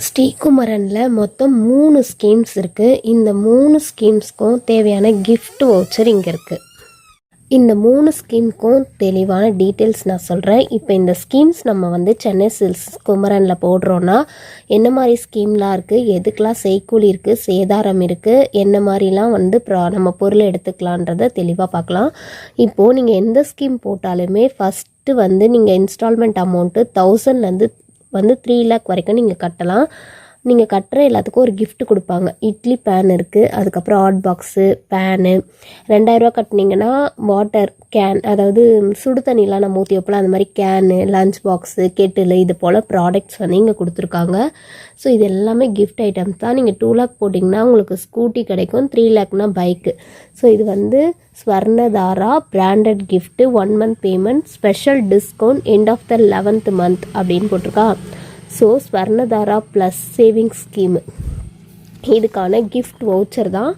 ஸ்ரீகுமரனில் மொத்தம் மூணு ஸ்கீம்ஸ் இருக்குது இந்த மூணு ஸ்கீம்ஸ்க்கும் தேவையான கிஃப்ட் வவுச்சர் இங்கே இருக்குது இந்த மூணு ஸ்கீமுக்கும் தெளிவான டீட்டெயில்ஸ் நான் சொல்கிறேன் இப்போ இந்த ஸ்கீம்ஸ் நம்ம வந்து சென்னை சில்ஸ் குமரனில் போடுறோன்னா என்ன மாதிரி ஸ்கீம்லாம் இருக்குது எதுக்கெலாம் செய்கூலி இருக்குது சேதாரம் இருக்குது என்ன மாதிரிலாம் வந்து ப்ரா- நம்ம பொருள் எடுத்துக்கலான்றதை தெளிவாக பார்க்கலாம். இப்போது நீங்கள் எந்த ஸ்கீம் போட்டாலுமே ஃபஸ்ட்டு வந்து நீங்கள் இன்ஸ்டால்மெண்ட் அமௌண்ட்டு தௌசண்ட்லேருந்து வந்து த்ரீ லேக் வரைக்கும் நீங்கள் கட்டலாம். நீங்கள் கட்டுற எல்லாத்துக்கும் ஒரு கிஃப்ட் கொடுப்பாங்க. இட்லி பேன் இருக்குது அதுக்கப்புறம் ஹாட் பாக்ஸு பேனு ரெண்டாயிரரூவா கட்டினீங்கன்னா வாட்டர் கேன் அதாவது சுடு தண்ணிலாம் நம்ம ஊற்றி வைப்போம் அந்த மாதிரி கேனு லஞ்ச் பாக்ஸு கெட்டில் இது போல் ப்ராடக்ட்ஸ் வந்து இங்கே கொடுத்துருக்காங்க. ஸோ இது எல்லாமே கிஃப்ட் ஐட்டம்ஸ் தான். நீங்கள் டூ லேக் போட்டிங்கன்னா உங்களுக்கு ஸ்கூட்டி கிடைக்கும் த்ரீ லேக்னா பைக்கு ஸோ இது வந்து Swarnadhara branded gift one month payment special discount end of the eleventh month அப்படின்னு போட்டிருக்கா. So Swarnadhara plus saving scheme இதுக்கான கிஃப்ட் வவுச்சர் தான்.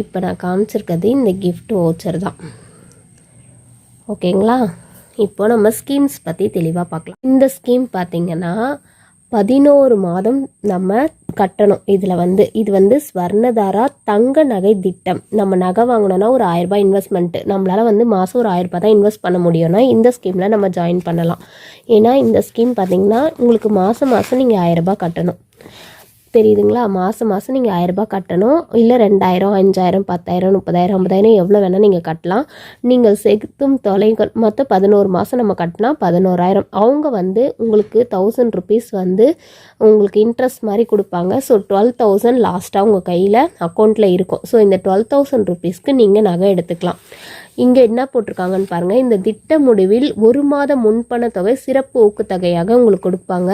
இப்போ நான் காமிச்சிருக்கிறது இந்த கிஃப்ட் வவுச்சர் தான். ஓகேங்களா இப்போ நம்ம ஸ்கீம்ஸ் பற்றி தெளிவாக பார்க்கலாம். இந்த ஸ்கீம் பார்த்தீங்கன்னா பதினோரு மாதம் நம்ம கட்டணும். இதில் வந்து இது வந்து ஸ்வர்ணதாரா தங்க நகை திட்டம். நம்ம நகை வாங்கணும்னா ஒரு ஆயிரம் ரூபாய் இன்வெஸ்ட்மெண்ட்டு நம்மளால் வந்து மாதம் ஒரு ஆயிரம் ரூபாய் தான் இன்வெஸ்ட் பண்ண முடியும்னா இந்த ஸ்கீமில் நம்ம ஜாயின் பண்ணலாம். ஏன்னா இந்த ஸ்கீம் பார்த்தீங்கன்னா உங்களுக்கு மாதம் மாதம் நீங்கள் ஆயிரம் ரூபாய் கட்டணும். தெரியுதுங்களா? மாதம் மாதம் நீங்கள் ஆயிரரூபா கட்டணும். இல்லை ரெண்டாயிரம் அஞ்சாயிரம் பத்தாயிரம் முப்பதாயிரம் ஐம்பதாயிரம் எவ்வளோ வேணால் நீங்கள் கட்டலாம். நீங்கள் செலுத்தும் தொலைகள் மொத்தம் பதினோரு மாதம் நம்ம கட்டினா பதினோராயிரம். அவங்க வந்து உங்களுக்கு தௌசண்ட் ருபீஸ் வந்து உங்களுக்கு இன்ட்ரெஸ்ட் மாதிரி கொடுப்பாங்க. ஸோ டுவெல் தௌசண்ட் லாஸ்ட்டாக உங்கள் கையில் அக்கௌண்ட்டில் இருக்கும். ஸோ இந்த டுவெல் தௌசண்ட் ருபீஸ்க்கு நீங்கள் நகை எடுத்துக்கலாம். இங்கே என்ன போட்டிருக்காங்கன்னு பாருங்கள் இந்த திட்ட முடிவில் ஒரு மாத முன்பண தொகை சிறப்பு ஊக்கத்தொகையாக உங்களுக்கு கொடுப்பாங்க.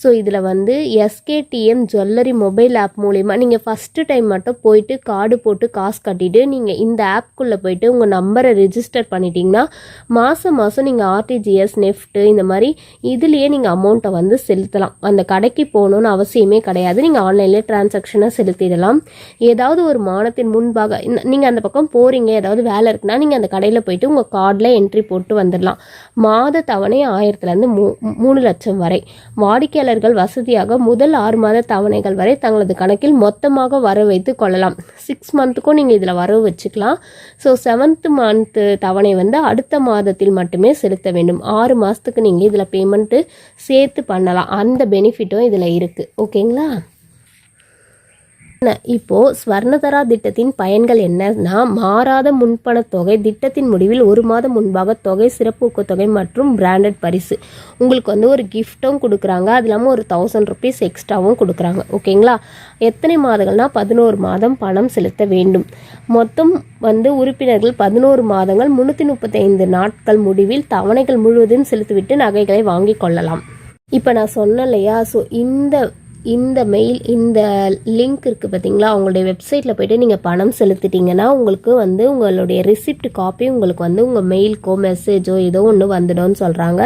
ஸோ இதில் வந்து எஸ்கேடிஎம் ஜுவல்லரி மொபைல் ஆப் மூலிமா நீங்கள் ஃபஸ்ட்டு டைம் மட்டும் போயிட்டு கார்டு போட்டு காசு கட்டிட்டு நீங்கள் இந்த ஆப்குள்ளே போயிட்டு உங்கள் நம்பரை ரிஜிஸ்டர் பண்ணிட்டீங்கன்னா மாதம் மாதம் நீங்கள் ஆர்டிஜிஎஸ் நெஃப்ட்டு இந்த மாதிரி இதுலேயே நீங்கள் அமௌண்ட்டை வந்து செலுத்தலாம். அந்த கடைக்கு போகணுன்னு அவசியமே கிடையாது. நீங்கள் ஆன்லைன்லேயே டிரான்சாக்ஷனாக செலுத்திடலாம். ஏதாவது ஒரு மாதத்தின் முன்பாக நீங்கள் அந்த பக்கம் போகிறீங்க ஏதாவது வேலை இருக்குன்னா நீங்கள் அந்த கடையில் போயிட்டு உங்கள் கார்டில் என்ட்ரி போட்டு வந்துடலாம். மாத தவணை ஆயிரத்துலேருந்து மூ மூணு லட்சம் வரை. வாடிக்கையாளர்கள் வசதியாக முதல் ஆறு மாத தவணைகள் வரை தங்களது கணக்கில் மொத்தமாக வர வைத்து கொள்ளலாம். சிக்ஸ் மந்த்துக்கும் நீங்கள் இதில் வரவு வச்சுக்கலாம். ஸோ செவன்த் மந்த்து தவணை வந்து அடுத்த மாதத்தில் மட்டுமே செலுத்த வேண்டும். ஆறு மாதத்துக்கு நீங்கள் இதில் பேமெண்ட்டு சேர்த்து பண்ணலாம். அந்த பெனிஃபிட்டும் இதில் இருக்குது ஓகேங்களா இப்போ ஸ்வர்ணதரா திட்டத்தின் பயன்கள் என்னன்னா மாறாத முன்பண தொகை திட்டத்தின் முடிவில் ஒரு மாதம் முன்பாக தொகை சிறப்பு ஊக்கத்தொகை மற்றும் பிராண்டட் பரிசு. உங்களுக்கு வந்து ஒரு கிஃப்ட்டும் கொடுக்குறாங்க. அது இல்லாமல் ஒரு தௌசண்ட் ருபீஸ் எக்ஸ்ட்ராவும் கொடுக்குறாங்க. ஓகேங்களா? எத்தனை மாதங்கள்னா பதினோரு மாதம் பணம் செலுத்த வேண்டும். மொத்தம் வந்து உறுப்பினர்கள் பதினோரு மாதங்கள் முந்நூற்றி முப்பத்தைந்து நாட்கள் முடிவில் தவணைகள் முழுவதும் செலுத்திவிட்டு நகைகளை வாங்கிக் கொள்ளலாம். இப்போ நான் சொன்னேன் இல்லையா? ஸோ இந்த இந்த மெயில் இந்த லிங்க் இருக்குது பார்த்தீங்களா அவங்களுடைய வெப்சைட்டில் போயிட்டு நீங்கள் பணம் செலுத்திட்டீங்கன்னா உங்களுக்கு வந்து உங்களுடைய ரிசிப்ட் காப்பி உங்களுக்கு வந்து உங்கள் மெயிலுக்கோ மெசேஜோ ஏதோ ஒன்று வந்துடும்னு சொல்கிறாங்க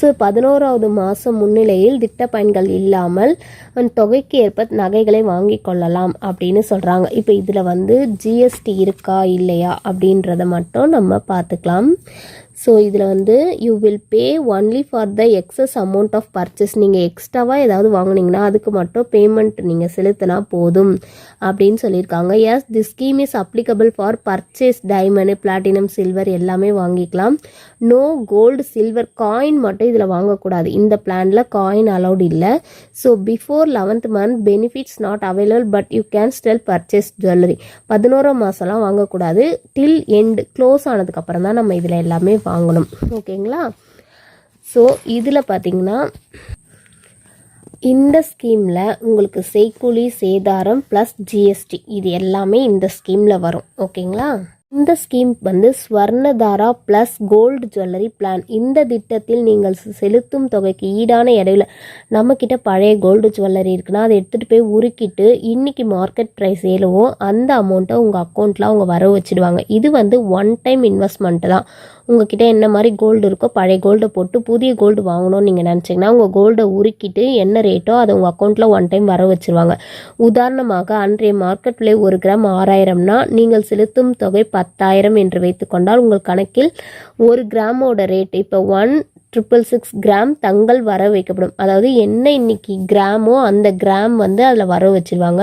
ஸோ பதினோராவது மாதம் முன்னிலையில் திட்ட பயன்கள் இல்லாமல் அந்த தொகைக்கு ஏற்ப நகைகளை வாங்கி கொள்ளலாம் அப்படின்னு சொல்கிறாங்க இப்போ இதில் வந்து ஜிஎஸ்டி இருக்கா இல்லையா அப்படின்றத மட்டும் நம்ம பார்த்துக்கலாம். ஸோ இதில் வந்து you will pay only for the excess amount of purchase நீங்கள் எக்ஸ்ட்ராவாக ஏதாவது வாங்குனீங்கன்னா அதுக்கு மட்டும் பேமெண்ட் நீங்கள் செலுத்தினா போதும் அப்படின்னு சொல்லியிருக்காங்க. Yes the scheme is applicable for purchase diamond platinum silver எல்லாமே வாங்கிக்கலாம். நோ கோல்டு சில்வர் காயின் மட்டும் இதில் வாங்கக்கூடாது. இந்த பிளானில் காயின் அலௌட் இல்லை. So before eleventh month benefits not available but you can still purchase jewellery பதினோராம் மாதம்லாம் வாங்கக்கூடாது. டில் எண்ட் க்ளோஸ் ஆனதுக்கப்புறம் தான் நம்ம இதில் எல்லாமே வாங்கணும். ஓகேங்களா? ஸோ இதில் பார்த்தீங்கன்னா இந்த ஸ்கீமில் உங்களுக்கு செய்கூலி சேதாரம் ப்ளஸ் ஜிஎஸ்டி இது எல்லாமே இந்த ஸ்கீமில் வரும். ஓகேங்களா? இந்த ஸ்கீம் வந்து Swarnadhara plus gold jewellery plan இந்த திட்டத்தில் நீங்கள் செ- செலுத்தும் தொகைக்கு ஈடான இடையில நம்மக்கிட்ட பழைய கோல்டு ஜுவல்லரி இருக்குன்னா அதை எடுத்துகிட்டு போய் உருக்கிட்டு இன்றைக்கி மார்க்கெட் ப்ரைஸ் ஏழுவோ அந்த அமௌண்ட்டை உங்கள் அக்கௌண்ட்டில் அவங்க வர வச்சிடுவாங்க. இது வந்து ஒன் டைம் இன்வெஸ்ட்மெண்ட்டு தான். உங்ககிட்ட என்ன மாதிரி கோல்டு இருக்கோ பழைய கோல்டை போட்டு புதிய கோல்டு வாங்கணும்னு நீங்கள் நினச்சிங்கன்னா உங்கள் கோல்டை உருக்கிட்டு என்ன ரேட்டோ அதை உங்கள் அக்கௌண்ட்டில் ஒன் டைம் வர வச்சிருவாங்க. உதாரணமாக அன்றைய மார்க்கெட் விலை ஒரு கிராம் ஆறாயிரம்னா நீங்கள் செலுத்தும் தொகை பத்தாயிரம் என்று வைத்துக்கொண்டால் உங்கள் கணக்கில் ஒரு கிராமோட ரேட் இப்போ ஒன் ட்ரிபிள் சிக்ஸ் கிராம் தங்கள் வர வைக்கப்படும். அதாவது என்ன இன்னைக்கு கிராமோ அந்த கிராம் வந்து அதில் வர வச்சிருவாங்க.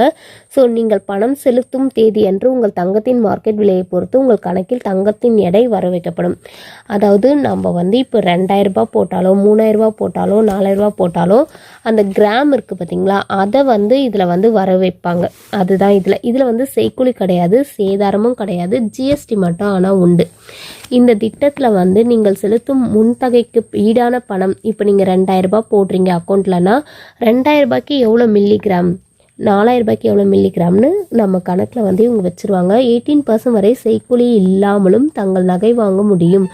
ஸோ நீங்கள் பணம் செலுத்தும் தேதி அன்று உங்கள் தங்கத்தின் மார்க்கெட் விலையை பொறுத்து உங்கள் கணக்கில் தங்கத்தின் எடை வர வைக்கப்படும் அதாவது நம்ம வந்து இப்போ ரெண்டாயிரரூபா போட்டாலோ மூணாயிரரூபா போட்டாலோ நாலாயிரரூபா போட்டாலோ அந்த கிராம் இருக்குது பார்த்தீங்களா அதை வந்து இதில் வந்து வர வைப்பாங்க அதுதான் இதில். இதில் வந்து செய்கூலி கிடையாது சேதாரமும் கிடையாது ஜிஎஸ்டி மட்டும் ஆனால் உண்டு. இந்த திட்டத்தில் வந்து நீங்கள் செலுத்தும் முன்தகைக்கு ஈடான பணம் இப்போ நீங்கள் ரெண்டாயிரரூபா போடுறீங்க அக்கௌண்ட்லனா ரெண்டாயிரரூபாய்க்கு எவ்வளோ மில்லிகிராம் நாலாயிரம் ரூபாய்க்கு எவ்வளோ மில்லிகிராம்னு நம்ம கணக்கில் வந்து இவங்க வச்சுருவாங்க. எயிட்டீன் பர்சன்ட் வரை செய்கூலி இல்லாமலும் தங்கள் நகை வாங்க முடியும்.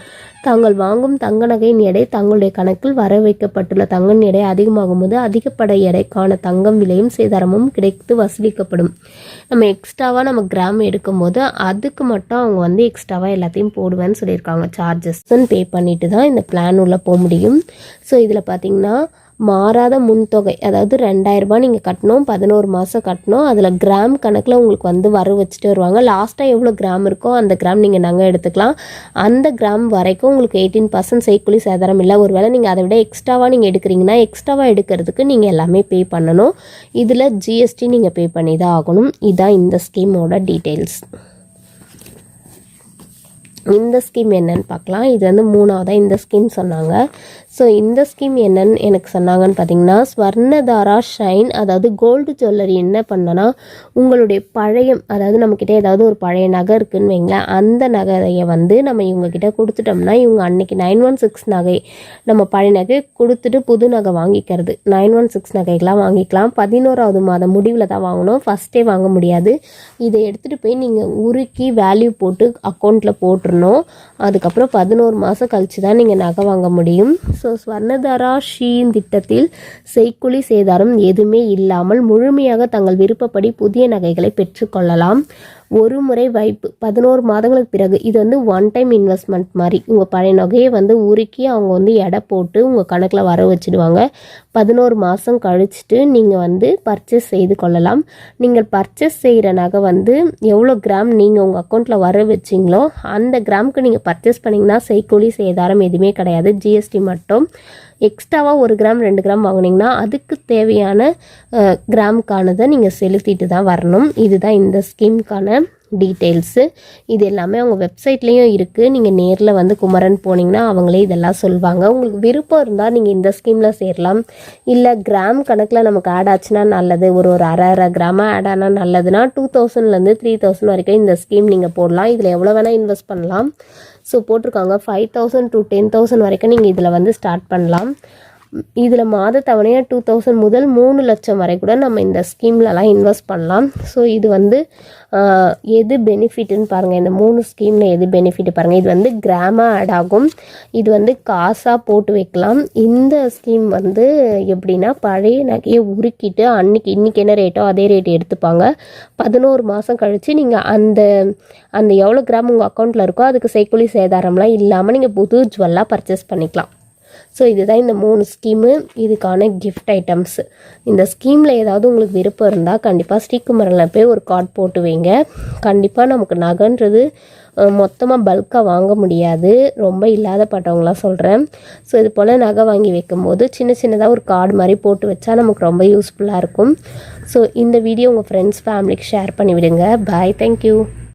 தாங்கள் வாங்கும் தங்க நகையின் எடை தங்களுடைய கணக்கில் வர வைக்கப்பட்டுள்ள தங்கன் எடை அதிகமாகும் போது அதிகப்பட எடைக்கான தங்கம் விலையும் சேதாரமும் கிடைத்து வசூலிக்கப்படும். நம்ம எக்ஸ்ட்ராவாக நம்ம கிராம் எடுக்கும்போது அதுக்கு மட்டும் அவங்க வந்து எக்ஸ்ட்ராவாக எல்லாத்தையும் போடுவேன்னு சொல்லியிருக்காங்க. சார்ஜஸ்ன்னு பே பண்ணிட்டு தான் இந்த பிளான் உள்ளே போக முடியும். ஸோ இதில் பார்த்தீங்கன்னா மாறாத முன்தொகை. அதாவது ரெண்டாயிரரூபா நீங்கள் கட்டணும் பதினோரு மாதம் கட்டணும் அதில் கிராம் கணக்கில் உங்களுக்கு வந்து வர வச்சுட்டு வருவாங்க. லாஸ்ட்டாக எவ்வளோ கிராம் இருக்கோ அந்த கிராம் நீங்கள் நகை எடுத்துக்கலாம். அந்த கிராம் வரைக்கும் உங்களுக்கு எயிட்டீன் பர்சன்ட் செய்குலி சேதாரம் இல்லை. ஒரு வேளை நீங்கள் அதை விட எக்ஸ்ட்ராவாக நீங்கள் எடுக்கிறீங்கன்னா எக்ஸ்ட்ராவாக எடுக்கிறதுக்கு நீங்கள் எல்லாமே பே பண்ணணும். இதில் ஜிஎஸ்டி நீங்கள் பே பண்ணி தான் ஆகணும். இதுதான் இந்த ஸ்கீமோட டீட்டெயில்ஸ் இந்த ஸ்கீம் என்னன்னு பார்க்கலாம். இது வந்து மூணாவதாக இந்த ஸ்கீம் சொன்னாங்க. ஸோ இந்த ஸ்கீம் என்னன்னு எனக்கு சொன்னாங்கன்னு பார்த்தீங்கன்னா ஸ்வர்ணதாரா ஷைன் அதாவது கோல்டு ஜுவல்லரி என்ன பண்ணனா உங்களுடைய பழைய அதாவது நம்மக்கிட்ட ஏதாவது ஒரு பழைய நகை இருக்குன்னு வைங்களேன் அந்த நகையை வந்து நம்ம இவங்கக்கிட்ட கொடுத்துட்டோம்னா இவங்க அன்னைக்கு நைன் ஒன் சிக்ஸ் நகை நம்ம பழைய நகை கொடுத்துட்டு புது நகை வாங்கிக்கிறது. நைன் ஒன் சிக்ஸ் நகைகளாம் வாங்கிக்கலாம். பதினோராவது மாதம் முடிவில் தான் வாங்கணும். ஃபஸ்ட்டே வாங்க முடியாது. இதை எடுத்துகிட்டு போய் நீங்கள் உருக்கி வேல்யூ போட்டு அக்கௌண்ட்டில் போட்டுருணும் அதுக்கப்புறம் பதினோரு மாதம் கழிச்சு தான் நீங்கள் நகை வாங்க முடியும். ஸோ ஸ்வர்ணதாரா ஷீன் திட்டத்தில் செய்குலி சேதாரம் எதுவுமே இல்லாமல் முழுமையாக தங்கள் விருப்பப்படி புதிய நகைகளை பெற்றுக்கொள்ளலாம் ஒரு முறை வைப்பு பதினோரு மாதங்களுக்கு பிறகு. இது வந்து ஒன் டைம் இன்வெஸ்ட்மெண்ட் மாதிரி. உங்கள் பழைய நகையை வந்து உருக்கி அவங்க வந்து எடை போட்டு உங்கள் கணக்கில் வர வச்சுடுவாங்க. பதினோரு மாதம் கழிச்சிட்டு நீங்கள் வந்து பர்ச்சேஸ் செய்து கொள்ளலாம். நீங்கள் பர்ச்சேஸ் செய்கிற நகை வந்து எவ்வளோ கிராம் நீங்கள் உங்கள் அக்கௌண்ட்டில் வர வச்சிங்களோ அந்த கிராமுக்கு நீங்கள் பர்ச்சேஸ் பண்ணிங்கன்னா செய்கூலி சேதாரம் எதுவுமே கிடையாது. ஜிஎஸ்டி மட்டும். எக்ஸ்ட்ராவாக ஒரு கிராம் ரெண்டு கிராம் வாங்கினீங்கன்னா அதுக்கு தேவையான கிராமுக்கானதை நீங்கள் செலுத்திட்டு தான் வரணும். இதுதான் இந்த ஸ்கீமுக்கான டீட்டெயில்ஸு இது எல்லாமே அவங்க வெப்சைட்லேயும் இருக்குது நீங்கள் நேரில் வந்து குமரன் போனீங்கன்னா அவங்களே இதெல்லாம் சொல்லுவாங்க உங்களுக்கு விருப்பம் இருந்தால் நீங்கள் இந்த ஸ்கீமில் சேரலாம். இல்லை கிராம் கணக்கில் நமக்கு ஆட் ஆச்சுன்னா நல்லது. ஒரு ஒரு அரை அரை கிராமாக ஆட் ஆனால் நல்லதுன்னா டூ தௌசண்ட்லேருந்து த்ரீ தௌசண்ட் வரைக்கும் இந்த ஸ்கீம் நீங்கள் போடலாம். இதில் எவ்வளோ வேணால் இன்வெஸ்ட் பண்ணலாம். ஸோ போட்டிருக்காங்க. Five thousand to ten thousand வரைக்கும் நீங்கள் இதில் வந்து ஸ்டார்ட் பண்ணலாம். இதில் மாத தவணையாக டூ தௌசண்ட் முதல் மூணு லட்சம் வரை கூட நம்ம இந்த ஸ்கீம்லலாம் இன்வெஸ்ட் பண்ணலாம். ஸோ இது வந்து எது பெனிஃபிட்னு பாருங்கள் இந்த மூணு ஸ்கீமில் எது பெனிஃபிட் பாருங்கள் இது வந்து கிராமாக ஆட் ஆகும். இது வந்து காசாக போட்டு வைக்கலாம். இந்த ஸ்கீம் வந்து எப்படின்னா பழைய நகையை உருக்கிட்டு அன்னைக்கு இன்றைக்கி என்ன ரேட்டோ அதே ரேட் எடுத்துப்பாங்க. பதினோரு மாதம் கழித்து நீங்கள் அந்த அந்த எவ்வளோ கிராம் உங்கள் அக்கௌண்ட்டில் இருக்கோ அதுக்கு செய்கூலி சேதாரம்லாம் இல்லாமல் நீங்கள் புது ஜுவல்லாக பர்ச்சேஸ் பண்ணிக்கலாம். ஸோ இதுதான் இந்த மூணு ஸ்கீமு இதுக்கான கிஃப்ட் ஐட்டம்ஸ் இந்த ஸ்கீமில் ஏதாவது உங்களுக்கு விருப்பம் இருந்தால் கண்டிப்பாக ஸ்ரீகுமரில் போய் ஒரு கார்டு போட்டு வைங்க. கண்டிப்பாக நமக்கு நகைன்றது மொத்தமாக பல்காக வாங்க முடியாது. ரொம்ப இல்லாதப்பட்டவங்களாம் சொல்கிறேன் ஸோ இது போல் நகை வாங்கி வைக்கும்போது சின்ன சின்னதாக ஒரு கார்டு மாதிரி போட்டு வச்சா நமக்கு ரொம்ப யூஸ்ஃபுல்லாக இருக்கும். ஸோ இந்த வீடியோ உங்கள் ஃப்ரெண்ட்ஸ் ஃபேமிலிக்கு ஷேர் பண்ணிவிடுங்க. Bye thank you